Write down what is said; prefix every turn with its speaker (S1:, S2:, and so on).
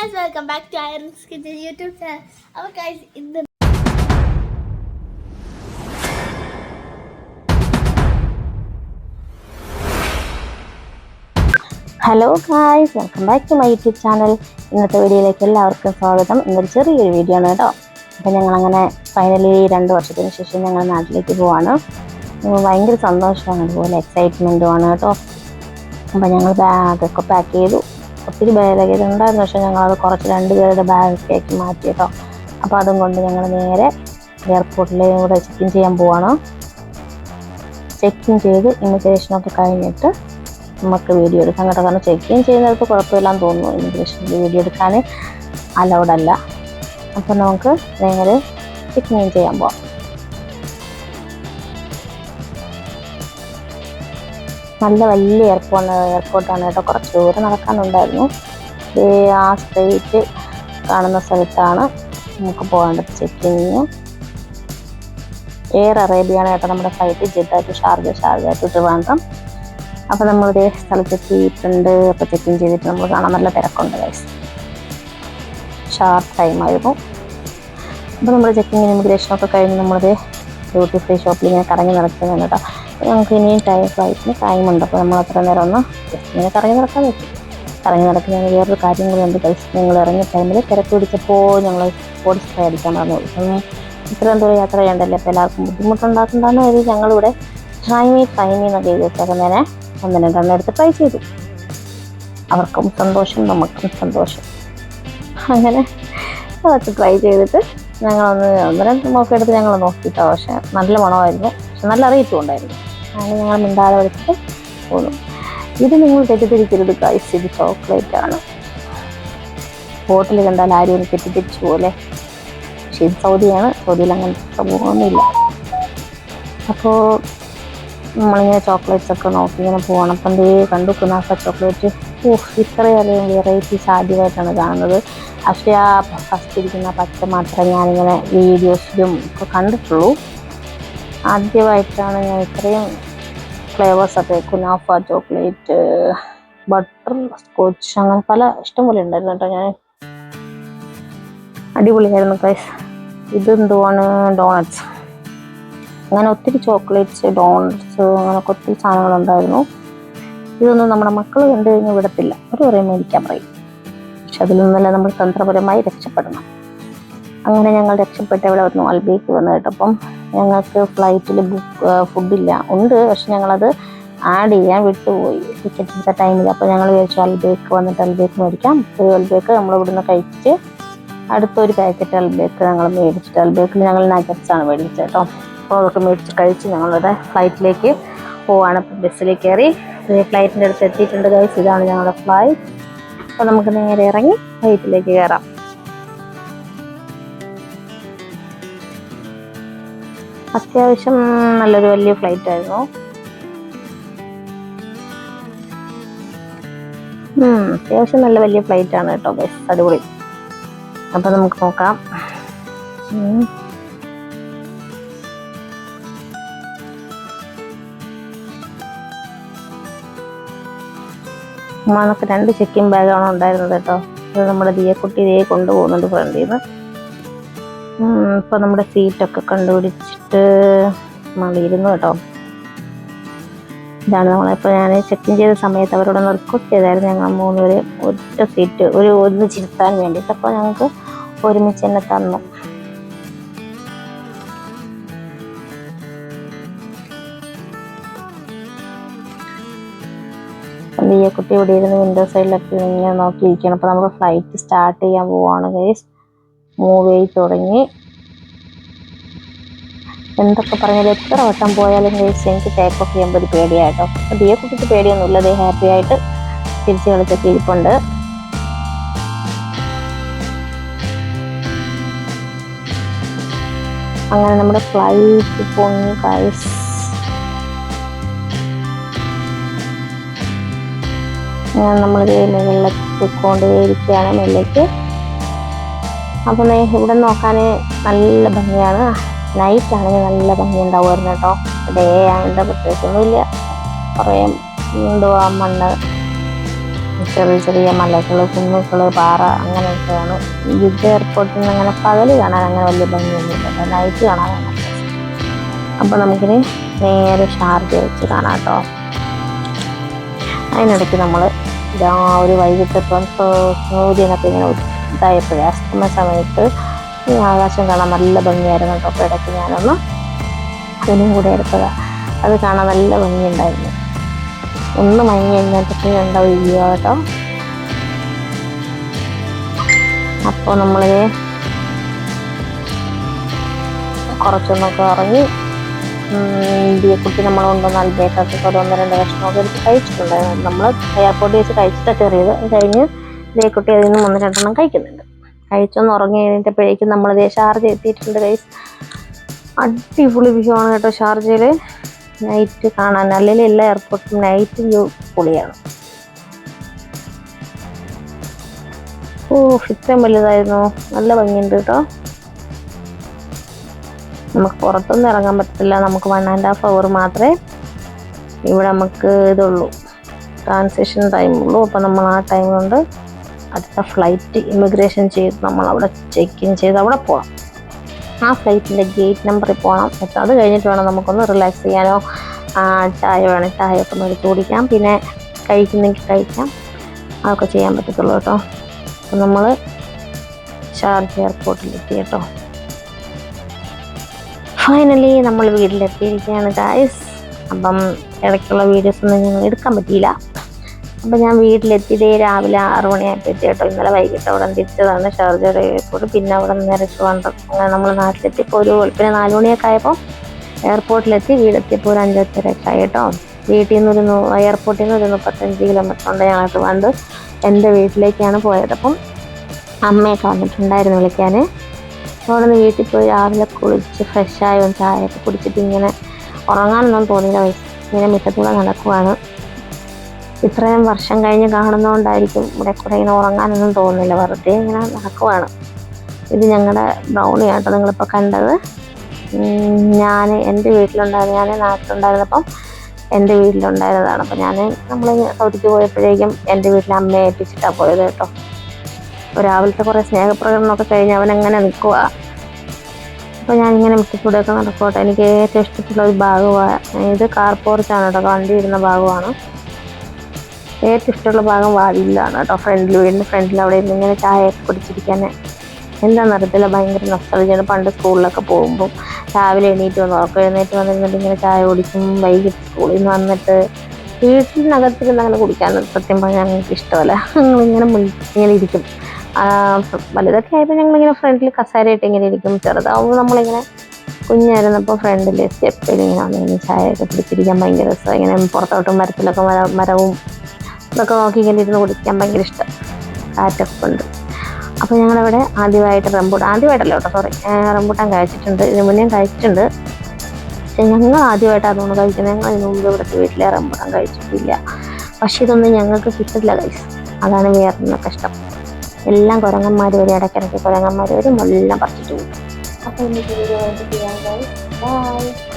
S1: Guys welcome back to Irene's kitchen YouTube channel അപ്പോൾ guys ഇന്ന്
S2: hello guys welcome back to my YouTube channel ഇന്നത്തെ വീഡിയോയിലേക്ക് എല്ലാവർക്കും സ്വാഗതം. ഇന്നൊരു ചെറിയൊരു വീഡിയോ ആണ് കേട്ടോ. അപ്പം ഞങ്ങളങ്ങനെ ഫൈനലി രണ്ട് വർഷത്തിന് ശേഷം ഞങ്ങൾ നാട്ടിലേക്ക് പോവാണ്. ഭയങ്കര സന്തോഷമാണ്. അതുപോലെ എക്സൈറ്റ്മെന്റുമാണ് കേട്ടോ. അപ്പം ഞങ്ങൾ ബാഗൊക്കെ പാക്ക് ചെയ്തു. ഒത്തിരി ലഗേജ് ഉണ്ടായിരുന്നു. പക്ഷേ ഞങ്ങളത് കുറച്ച് രണ്ട് പേരുടെ ബാഗൊക്കെയാക്കി മാറ്റി കേട്ടോ. അപ്പോൾ അതും കൊണ്ട് ഞങ്ങൾ നേരെ എയർപോർട്ടിൽ കൂടെ ചെക്ക് ഇൻ ചെയ്യാൻ പോവാണ്. ചെക്ക് ഇൻ ചെയ്ത് ഇമിഗ്രേഷനൊക്കെ കഴിഞ്ഞിട്ട് നമുക്ക് വീഡിയോ എടുക്കാൻ കേട്ടോ. കാരണം ചെക്ക് ഇൻ ചെയ്യുന്നിടത്ത് കുഴപ്പമില്ലാന്ന് തോന്നുന്നു. ഇമിഗ്രേഷനിൽ വീഡിയോ എടുക്കാൻ അലൗഡ് അല്ല. അപ്പം നമുക്ക് നേരെ ചെക്ക് ഇൻ ചെയ്യാൻ പോവാം. നല്ല വലിയ എയർപോർട്ട് എയർപോർട്ടാണ് കേട്ടോ. കുറച്ച് ദൂരം നടക്കാനുണ്ടായിരുന്നു. ആ സ്ട്രേറ്റ് കാണുന്ന സ്ഥലത്താണ് നമുക്ക് പോകേണ്ടത് ചെക്കിങ്ങിന് എയർ അറേബ്യയാണ് കേട്ടോ നമ്മുടെ flight Jeddah to Sharjah Sharjah to Trivandrum. അപ്പോൾ നമ്മൾ ഇതേ സ്ഥലത്തെത്തിയിട്ടുണ്ട്. അപ്പോൾ ചെക്ക് ഇൻ ചെയ്തിട്ട് നമ്മൾ കാണാൻ നല്ല തിരക്കുണ്ട് ഗൈസ് ഷാർപ്പ് ടൈമായിരുന്നു അപ്പോൾ നമ്മൾ ചെക്കിങ് ഇമിഗ്രേഷനൊക്കെ കഴിഞ്ഞ് നമ്മളിത് ഡ്യൂട്ടി ഫ്രീ ഷോപ്പിൽ ഇങ്ങനെ കറങ്ങി നടക്കുന്നതാണ് കേട്ടോ. ഞങ്ങൾക്ക് ഇനിയും ടൈം ഫ്ലൈറ്റിന് ടൈമുണ്ട്. അപ്പോൾ നമ്മൾ അത്ര നേരം ഒന്ന് ഇങ്ങനെ കറങ്ങി നടക്കാൻ പറ്റും. കറങ്ങി നടക്കുന്ന വേറൊരു കാര്യം കൂടി ഉണ്ട്. ഗൈസ് ഞങ്ങൾ ഇറങ്ങിയ ടൈമിൽ തിരക്ക് പിടിച്ചപ്പോൾ ഞങ്ങൾ സ്പ്രേ അടിക്കാൻ പറഞ്ഞു അപ്പം ഇത്രയും ദൂരം യാത്ര ചെയ്യണ്ടല്ലേ അപ്പോൾ എല്ലാവർക്കും ബുദ്ധിമുട്ടുണ്ടാക്കുന്നതാണ് കരുതി ഞങ്ങളിവിടെ ടൈമി ടൈമി എന്നൊക്കെ എഴുതി വെച്ചേക്കുന്നതിനെ ഒന്ന് രണ്ടെണ്ണം എടുത്ത് ട്രൈ ചെയ്തു. അവർക്കും സന്തോഷം നമുക്കും സന്തോഷം. അങ്ങനെ അതൊക്കെ ട്രൈ ചെയ്തിട്ട് ഞങ്ങളൊന്ന് ഒന്ന് രണ്ട് നോക്കിയെടുത്ത് ഞങ്ങൾ നോക്കിയിട്ടോ പക്ഷെ നല്ല മണമായിരുന്നു. പക്ഷെ നല്ല റേറ്റും ഉണ്ടായിരുന്നു. അങ്ങനെ ഞങ്ങൾ മിണ്ടാതെ വിളിച്ചിട്ട് പോന്നു ഇത് നിങ്ങൾ തെറ്റിദ്ധരിക്കരുത് ഗൈസ് ഇത് ചോക്ലേറ്റ് ആണ്. ബോട്ടിൽ കണ്ടാൽ ആരും ഒന്ന് തെറ്റിദ്ധരിച്ചു പോലെ. പക്ഷേ ഇത് സൗദിയാണ് സൗദിയിൽ അങ്ങനത്തെ സംഭവമൊന്നുമില്ല അപ്പോൾ നമ്മളിങ്ങനെ ചോക്ലേറ്റ്സ് ഒക്കെ നോക്കി ഇങ്ങനെ പോകണം. അപ്പം ദേ കണ്ടു കുനാഫ ചോക്ലേറ്റ് ഓഹ് ഇത്രയധികം വെറൈറ്റീസ് ആദ്യമായിട്ടാണ് കാണുന്നത്. പക്ഷേ ആ ഫസ്റ്റ് ഇരിക്കുന്ന പച്ച മാത്രമേ ഞാനിങ്ങനെ വീഡിയോസിലും ഒക്കെ കണ്ടിട്ടുള്ളൂ. ആദ്യമായിട്ടാണ് ഞാൻ ഇത്രയും ഫ്ലേവേഴ്സ് ഒക്കെ കുനാഫ ചോക്ലേറ്റ് ബട്ടർ സ്കോച്ച് അങ്ങനെ പല ഇഷ്ടംപോലെ ഉണ്ടായിരുന്നു കേട്ടോ ഞാൻ. അടിപൊളിയായിരുന്നു കൈസ് ഇതെന്തുവാണ്? ഡോണറ്റ്സ് അങ്ങനെ ഒത്തിരി ചോക്ലേറ്റ്സ് ഡോണറ്റ്സ് അങ്ങനെയൊക്കെ ഒത്തിരി സാധനങ്ങളുണ്ടായിരുന്നു ഇതൊന്നും നമ്മുടെ മക്കൾ കണ്ടു കഴിഞ്ഞാൽ വിടത്തില്ല. അവർ പറയും മേടിക്കാൻ പറയും. പക്ഷെ അതിൽ നിന്നെല്ലാം നമ്മൾ തന്ത്രപരമായി രക്ഷപ്പെടണം. അങ്ങനെ ഞങ്ങൾ രക്ഷപ്പെട്ട് ഇവിടെ വന്നു അൽബേക്ക് വന്നു കേട്ടപ്പം ഞങ്ങൾക്ക് ഫ്ലൈറ്റിൽ ബുക്ക് ഫുഡില്ല ഉണ്ട് പക്ഷെ ഞങ്ങളത് ആഡ് ചെയ്യാൻ വിട്ടുപോയി. ടിക്കറ്റ് എടുത്ത ടൈമിൽ അപ്പോൾ ഞങ്ങൾ വിചാരിച്ചു അൽബേക്ക് വന്നിട്ട് അൽബേക്ക് മേടിക്കാം. ഒരു അൽബേക്ക് നമ്മൾ ഇവിടുന്ന് കഴിച്ച് അടുത്തൊരു പാക്കറ്റ് അൽബേക്ക് ഞങ്ങൾ മേടിച്ചിട്ട് അൽബേക്കിൽ ഞങ്ങൾ നഗറ്റ്സാണ് മേടിച്ചത് കേട്ടോ. അപ്പോൾ അതൊക്കെ മേടിച്ച് കഴിച്ച് ഞങ്ങളുടെ ഫ്ലൈറ്റിലേക്ക് പോവാണ്. ബസ്സിൽ കയറി ഫ്ലൈറ്റിന്റെ അടുത്ത് എത്തിയിട്ടുണ്ട് ഗൈസ് ഇതാണ് ഞങ്ങളുടെ ഫ്ലൈറ്റ് അപ്പോൾ നമുക്ക് നേരെ ഇറങ്ങി ഫ്ലൈറ്റിലേക്ക് കയറാം. അത്യാവശ്യം നല്ലൊരു വലിയ ഫ്ലൈറ്റ് ആയിരുന്നു. അത്യാവശ്യം നല്ല വലിയ ഫ്ലൈറ്റ് ആണ് കേട്ടോ ബസ് അടിപൊളി. അപ്പൊ നമുക്ക് നോക്കാം. ഉമ്മാനൊക്കെ രണ്ട് ചെക്കിംഗ് ബാഗാണ് ഉണ്ടായിരുന്നത് കേട്ടോ. ഇത് നമ്മുടെ ദിയക്കുട്ടി ഇതേ കൊണ്ടുപോകുന്നുണ്ട് ഫ്രണ്ടിൽ നിന്ന് ഇപ്പൊ നമ്മുടെ സീറ്റൊക്കെ കണ്ടുപിടിച്ചിട്ട് മളിയിരുന്നു കേട്ടോ. ഇതാണ് നമ്മളിപ്പോൾ ഞാൻ ചെക്ക് ഇൻ ചെയ്ത സമയത്ത് അവരോട് റിക്വസ്റ്റ് ചെയ്തായിരുന്നു ഞങ്ങൾ മൂന്നുപേര് ഒറ്റ സീറ്റ് ഒരു ഒന്നിച്ചിരുത്താൻ വേണ്ടിയിട്ട്. അപ്പോൾ ഞങ്ങൾക്ക് ഒരുമിച്ച് തന്നെ തന്നു. ഈ കുട്ടി ഇവിടെ ഇരുന്ന് വിൻഡോ സൈഡിലൊക്കെ ഇങ്ങനെ നോക്കിയിരിക്കണം അപ്പോൾ നമ്മൾ ഫ്ലൈറ്റ് സ്റ്റാർട്ട് ചെയ്യാൻ പോവാണ് ഗൈസ് മൂവ് ചെയ്ത് തുടങ്ങി. എന്തൊക്കെ പറഞ്ഞാലും എത്ര വട്ടം പോയാലും കഴിച്ച് എനിക്ക് ടേക്ക് ഓഫ് ചെയ്യുമ്പോൾ ഒരു പേടിയായിട്ടോ ബിയെ കുട്ടിക്ക് പേടിയൊന്നുമില്ല അതേ ഹാപ്പി ആയിട്ട് തിരിച്ച് കളിച്ചൊക്കെ ഇരിപ്പുണ്ട്. അങ്ങനെ നമ്മുടെ ഫ്ലൈറ്റ് പൊങ്ങി കഴിച്ച് അങ്ങനെ നമ്മൾ മുകളിലേക്ക് പോയിക്കൊണ്ടേയിരിക്കുകയാണ് അപ്പം ഇവിടെ നോക്കാൻ നല്ല ഭംഗിയാണ്. നൈറ്റ് ആണെങ്കിൽ നല്ല ഭംഗി ഉണ്ടാവുമായിരുന്നു കേട്ടോ. ഡേ ആയതുകൊണ്ട് പ്രത്യേകിച്ചൊന്നുമില്ല. കുറേ എന്തുവാ മണ്ണ് ചെറിയ ചെറിയ മലകൾ കുന്നുകൾ പാറ അങ്ങനെയൊക്കെയാണ്. ജിദ്ദ എയർപോർട്ടിൽ നിന്ന് അങ്ങനെ പകൽ കാണാൻ അങ്ങനെ വലിയ ഭംഗിയൊന്നുമില്ല കേട്ടോ. നൈറ്റ് കാണാനാണ് അപ്പോൾ നമുക്കിനി നേരെ ഷാർജ വെച്ച് കാണാം കേട്ടോ. അതിനിടയ്ക്ക് നമ്മൾ ഒരു വൈകിട്ട് ഇപ്പം സൂര്യനൊക്കെ ഇങ്ങനെ ഇതായപ്പോഴേ അസ്തമ സമയത്ത് ആകാശം കാണാൻ നല്ല ഭംഗിയായിരുന്നു കേട്ടോ. ഇടയ്ക്ക് ഞാനൊന്ന് അതിനും കൂടെ എടുത്തതാണ് അത് കാണാൻ നല്ല ഭംഗിയുണ്ടായിരുന്നു. ഒന്ന് മയങ്ങി കഴിഞ്ഞിട്ട് കണ്ട വീഡിയോ കേട്ടോ. അപ്പോൾ നമ്മൾ കുറച്ചൊന്നൊക്കെ ഇറങ്ങി കുട്ടി നമ്മൾ കൊണ്ടുവന്ന അൽബേക്കൊക്കെ ഒന്ന് രണ്ട് ഭക്ഷണമൊക്കെ എടുത്ത് കഴിച്ചിട്ടുണ്ടായിരുന്നു. നമ്മൾ എയർപോർട്ടിൽ വെച്ച് കഴിച്ചിട്ടാണ് കയറിയത്. അത് കഴിഞ്ഞ് ഇതേക്കുട്ടി അതിൽ നിന്ന് ഒന്ന് രണ്ടെണ്ണം കഴിക്കുന്നുണ്ട്. കഴിച്ചൊന്ന് ഉറങ്ങി നമ്മൾ ഇതേ ഷാർജ എത്തിയിട്ടുണ്ട് കൈസ് അടിപൊളി വ്യൂ ആണ് കേട്ടോ ഷാർജയിൽ നൈറ്റ് കാണാൻ അല്ലെങ്കിൽ എല്ലാ എയർപോർട്ടിലും നൈറ്റ് വ്യൂ പൊളിയാണ്. ഓ ഇത്രയും വലുതായിരുന്നു. നല്ല ഭംഗിയുണ്ട് കേട്ടോ. നമുക്ക് പുറത്തൊന്നും ഇറങ്ങാൻ പറ്റത്തില്ല. നമുക്ക് വൺ ആൻഡ് ഹാഫ് അവർ മാത്രമേ ഇവിടെ നമുക്ക് ഇതുള്ളൂ. ട്രാൻസിഷൻ ടൈം ഉള്ളൂ. അപ്പോൾ നമ്മൾ ആ ടൈം കൊണ്ട് അടുത്ത ഫ്ലൈറ്റ് ഇമിഗ്രേഷൻ ചെയ്ത് നമ്മൾ അവിടെ ചെക്ക് ഇൻ ചെയ്ത് അവിടെ പോകണം ആ ഫ്ലൈറ്റിന്റെ ഗേറ്റ് നമ്പറിൽ പോകണം അത് കഴിഞ്ഞിട്ട് വേണം നമുക്കൊന്ന് റിലാക്സ് ചെയ്യാനോ ചായ വേണം ചായ ഒക്കെ മേടിച്ച് കുടിക്കാം. പിന്നെ കഴിക്കുന്നെങ്കിൽ കഴിക്കാം. അതൊക്കെ ചെയ്യാൻ പറ്റത്തുള്ളൂ കേട്ടോ. അപ്പം നമ്മൾ ഷാർജ എയർപോർട്ടിലെത്തി കേട്ടോ. ഫൈനലി നമ്മൾ വീട്ടിലെത്തിയിരിക്കുകയാണ് ഗായ്സ് അപ്പം ഇടയ്ക്കുള്ള വീഡിയോസ് ഒന്നും ഞങ്ങൾ എടുക്കാൻ പറ്റിയില്ല. അപ്പം ഞാൻ വീട്ടിലെത്തി. വീട്ടിലെത്തിയതേ രാവിലെ ആറ് മണിയായിട്ട് എത്തി കേട്ടോ. ഇന്നലെ വൈകിട്ട് അവിടെ തിരിച്ചതാണ് ഷാർജ എയർപോർട്ട് പിന്നെ അവിടെ നിന്ന് ട്രിവാൻഡ്രം അങ്ങനെ നമ്മൾ നാട്ടിലെത്തിയപ്പോൾ ഒരു പിന്നെ നാല് മണിയൊക്കെ ആയപ്പോൾ എയർപോർട്ടിലെത്തി. വീടെത്തിയപ്പോൾ ഒരു അഞ്ചരയൊക്കെ ആയി കേട്ടോ. വീട്ടിൽ നിന്ന് ഒരു എയർപോർട്ടിൽ നിന്ന് ഒരു മുപ്പത്തഞ്ച് കിലോമീറ്റർ ഉണ്ട് ഞങ്ങൾ വന്നത് എന്റെ വീട്ടിലേക്കാണ് പോയത്. അപ്പം അമ്മയൊക്കെ വന്നിട്ടുണ്ടായിരുന്നു വിളിക്കാൻ അവിടെ നിന്ന് വീട്ടിൽ പോയി രാവിലെ കുളിച്ച് ഫ്രഷായി ചായ ചായയൊക്കെ കുടിച്ചിട്ട് ഇങ്ങനെ ഉറങ്ങാനൊന്നും തോന്നിയില്ല. ഇങ്ങനെ മിറ്റത്തൂടെ നടക്കുവാണ്. ഇത്രയും വർഷം കഴിഞ്ഞ് കാണുന്നതുകൊണ്ടായിരിക്കും ഇവിടെ കൂടെ ഇങ്ങനെ ഉറങ്ങാനൊന്നും തോന്നുന്നില്ല. വെറുതെ ഇങ്ങനെ നടക്കുവാണ്. ഇത് ഞങ്ങളുടെ ബ്രൗണി ആട്ടോ നിങ്ങളിപ്പോൾ കണ്ടത്. ഞാൻ എന്റെ വീട്ടിലുണ്ടായിരുന്നു. ഞാൻ നാട്ടിലുണ്ടായിരുന്നപ്പം എന്റെ വീട്ടിലുണ്ടായിരുന്നതാണ്. അപ്പം ഞാൻ നമ്മൾ സൗദിക്ക് പോയപ്പോഴേക്കും എന്റെ വീട്ടിൽ അമ്മയെ ഏൽപ്പിച്ചിട്ടാണ് പോയത് കേട്ടോ. രാവിലത്തെ കുറേ സ്നേഹപ്രകടനമൊക്കെ കഴിഞ്ഞ് അവൻ അങ്ങനെ നിൽക്കുക അപ്പോൾ ഞാനിങ്ങനെ മുറ്റത്തൂടെയൊക്കെ നടക്കോട്ടെ എനിക്ക് ഏറ്റവും ഇഷ്ടപ്പെട്ട ഒരു ഭാഗമാണ് ഇത് കാർ പോർച്ചാണ് കേട്ടോ. വണ്ടി ഇരുന്ന ഭാഗമാണ്. ഏറ്റവും ഇഷ്ടമുള്ള ഭാഗം വാതിലാണ് കേട്ടോ. ഫ്രണ്ടിൽ വീടിന്റെ ഫ്രണ്ടിൽ അവിടെ ഇരുന്ന് ഇങ്ങനെ ചായയൊക്കെ കുടിച്ചിരിക്കാൻ എന്താണെന്ന് അറിയത്തില്ല ഭയങ്കര നഷ്ടമാണ് പണ്ട് സ്കൂളിലൊക്കെ പോകുമ്പോൾ രാവിലെ എണീറ്റ് വന്നു ഉറക്കം എഴുന്നേറ്റ് വന്നിരുന്നിട്ട് ഇങ്ങനെ ചായ കുടിക്കും വൈകിട്ട് സ്കൂളിൽ നിന്ന് വന്നിട്ട് വീട്ടിനകത്തിരുന്ന് അങ്ങനെ കുടിക്കാൻ സത്യം പറഞ്ഞാൽ ഞങ്ങൾക്ക് ഇഷ്ടമല്ല. ഞങ്ങളിങ്ങനെ ഇങ്ങനെ ഇങ്ങനെ ഇരിക്കും. വലുതൊക്കെ ആയപ്പോൾ ഞങ്ങളിങ്ങനെ ഫ്രണ്ടിൽ കസേരയിട്ട് ഇങ്ങനെ ഇരിക്കും. ചെറുതാവുമ്പോൾ നമ്മളിങ്ങനെ കുഞ്ഞായിരുന്നപ്പോൾ ഫ്രണ്ടിൽ സ്റ്റെപ്പിൽ ഇങ്ങനെ വന്നിങ്ങനെ ചായയൊക്കെ പിടിച്ചിരിക്കാൻ ഭയങ്കര രസമാണ്. ഇങ്ങനെ പുറത്തോട്ടും മരത്തിലൊക്കെ മര മരവും ഇതൊക്കെ നോക്കി ഇങ്ങനെ ഇരുന്ന് കുടിക്കാൻ ഭയങ്കര ഇഷ്ടം. കാറ്റൊക്കെ ഉണ്ട്. അപ്പോൾ ഞങ്ങളവിടെ ആദ്യമായിട്ട് റംബൂട്ടാൻ ആദ്യമായിട്ടല്ല കേട്ടോ സോറി റംബൂട്ടാൻ കഴിച്ചിട്ടുണ്ട്. ഇതിന് മുന്നേ കഴിച്ചിട്ടുണ്ട്. പക്ഷെ ഞങ്ങൾ ആദ്യമായിട്ട് അതുകൊണ്ട് കഴിക്കുന്നത്. ഞങ്ങൾ അതിന് മുമ്പ് ഇവിടുത്തെ വീട്ടിലെ റംബൂട്ടാൻ കഴിച്ചിട്ടില്ല. പക്ഷേ ഇതൊന്നും ഞങ്ങൾക്ക് കിട്ടില്ല കൈസ് അതാണ് വേറെ കഷ്ടം എല്ലാം കുരങ്ങന്മാർ വരും ഇടയ്ക്കിടയ്ക്ക് കുരങ്ങന്മാർ വരും എല്ലാം പറിച്ചിട്ട് പോകും. അപ്പോൾ എനിക്ക് വീഡിയോ ചെയ്യാൻ ബൈ